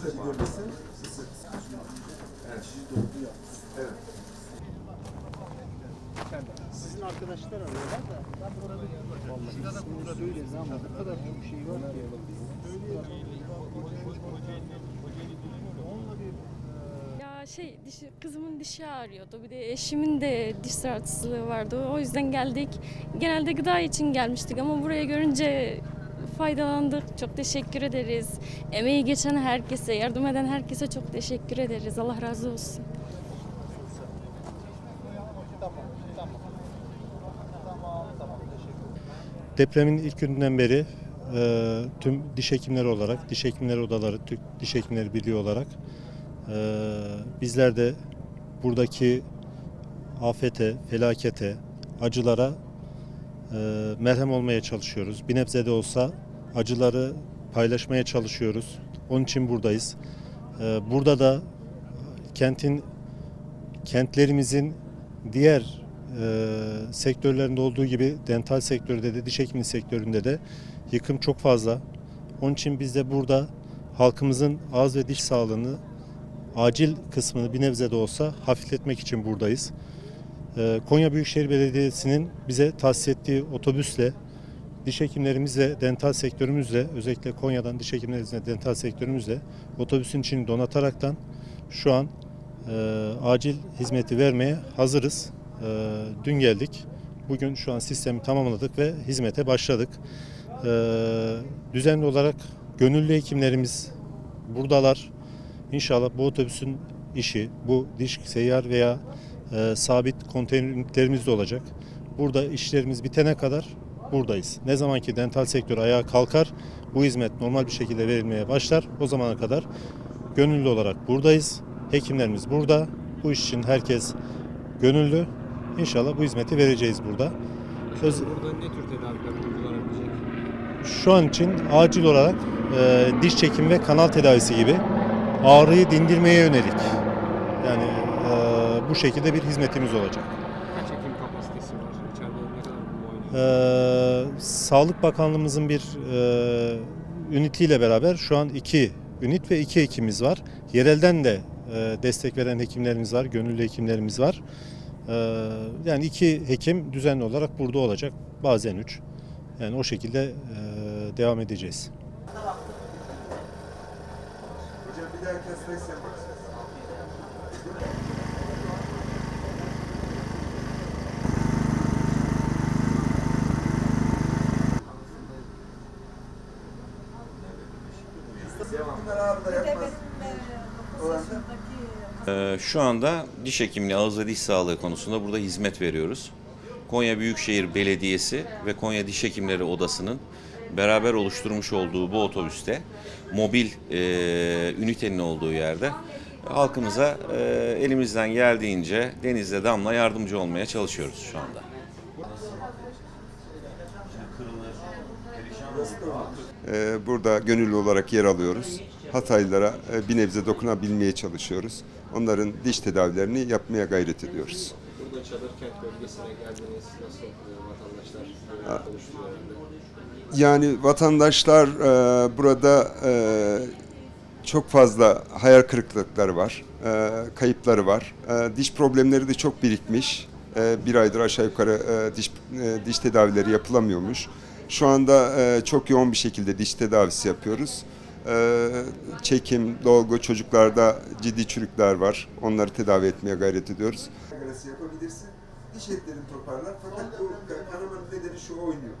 sıracı bölgesi. Sisi. Sizin arkadaşlar arıyorlar da ben burada vallahi burada öyleyiz ama bu kadar çok şey var ki. Ya şey dişi, kızımın dişi ağrıyordu. Bir de eşimin de diş rahatsızlığı vardı. O yüzden geldik. Genelde gıda için gelmiştik ama buraya görünce faydalandık. Çok teşekkür ederiz. Emeği geçen herkese, yardım eden herkese çok teşekkür ederiz. Allah razı olsun. Depremin ilk gününden beri e, tüm diş hekimleri olarak, diş hekimleri odaları, Türk Diş Hekimleri Birliği olarak e, bizler de buradaki afete, felakete, acılara e, merhem olmaya çalışıyoruz. Bir nebze de olsa acıları paylaşmaya çalışıyoruz. Onun için buradayız. E, burada da kentin kentlerimizin diğer e, sektörlerinde olduğu gibi dental sektöründe de diş hekimliği sektöründe de yıkım çok fazla. Onun için biz de burada halkımızın ağız ve diş sağlığını acil kısmını bir nebze de olsa hafifletmek için buradayız. E, Konya Büyükşehir Belediyesi'nin bize tahsis ettiği otobüsle diş hekimlerimizle, dental sektörümüzle, özellikle Konya'dan diş hekimlerimizle, dental sektörümüzle otobüsün içini donataraktan şu an e, acil hizmeti vermeye hazırız. E, dün geldik. Bugün şu an sistemi tamamladık ve hizmete başladık. E, düzenli olarak gönüllü hekimlerimiz buradalar. İnşallah bu otobüsün işi, bu diş seyyar veya e, sabit konteyner ünitlerimiz de olacak. Burada işlerimiz bitene kadar buradayız. Ne zaman ki dental sektör ayağa kalkar, bu hizmet normal bir şekilde verilmeye başlar. O zamana kadar gönüllü olarak buradayız. Hekimlerimiz burada. Bu iş için herkes gönüllü. İnşallah bu hizmeti vereceğiz burada. Öz- Burada ne tür tedaviler uygulanabilecek? Şu an için acil olarak e, diş çekim ve kanal tedavisi gibi ağrıyı dindirmeye yönelik yani e, bu şekilde bir hizmetimiz olacak. Kaç hekim kapasitesi var? İçeride ne kadar bir muayene? E, Sağlık Bakanlığımızın bir e, ünitiyle beraber şu an iki ünit ve iki hekimimiz var. Yerelden de e, destek veren hekimlerimiz var, gönüllü hekimlerimiz var. E, yani iki hekim düzenli olarak burada olacak. Bazen üç. Yani o şekilde e, devam edeceğiz. Hocam bir daha kesmeyiz Şu anda diş hekimliği, ağız ve diş sağlığı konusunda burada hizmet veriyoruz. Konya Büyükşehir Belediyesi ve Konya Diş Hekimleri Odası'nın beraber oluşturmuş olduğu bu otobüste mobil e, ünitenin olduğu yerde halkımıza e, elimizden geldiğince denizle damla yardımcı olmaya çalışıyoruz şu anda. Ee, burada gönüllü olarak yer alıyoruz. Hataylılara e, bir nebze dokunabilmeye çalışıyoruz. Onların diş tedavilerini yapmaya gayret ediyoruz. Burada çadır kent bölgesine geldiniz. Nasıl vatandaşlar? Yani vatandaşlar e, burada e, çok fazla hayal kırıklıkları var, e, kayıpları var. E, diş problemleri de çok birikmiş. E, bir aydır aşağı yukarı e, diş e, diş tedavileri yapılamıyormuş. Şu anda e, çok yoğun bir şekilde diş tedavisi yapıyoruz. E, çekim, dolgu, çocuklarda ciddi çürükler var. Onları tedavi etmeye gayret ediyoruz. yapabilirsin. Diş etlerin toparlar fakat bu kanamanın nedeni şu oynuyor.